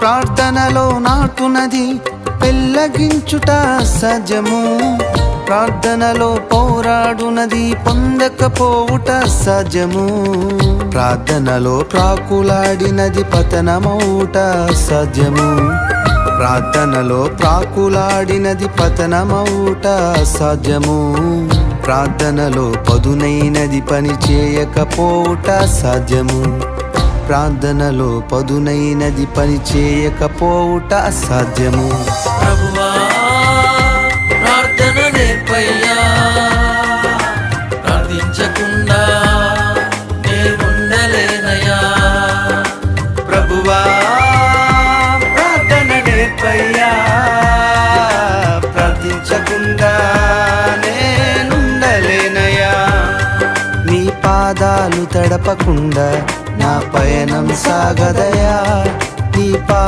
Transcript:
ప్రార్థనలో నాటునది పెళ్ళగించుట సజము. ప్రార్థనలో పోరాడునది పొందకపోవుట సజము. ప్రార్థనలో ప్రాకులాడినది పతనమౌట సజము. ప్రార్థనలో ప్రాకులాడినది పతనమౌట సాధ్యము ప్రార్థనలో పదునైనది పని చేయకపోవుట సాధ్యము ప్రార్థనలో పదునైనది పని చేయకపోవుట అసాధ్యము. ప్రభువా ప్రార్థన నేర్పయ్యా. ప్రార్థించకుండా నే ఉండలేనయ్యా. ప్రభువా ప్రార్థన నేర్పయ్యా. ప్రార్థించకుండా నేనుండలేనయ్యా నీ పాదాలు తడపకుండా నా పయనం సాగదయా నీ పా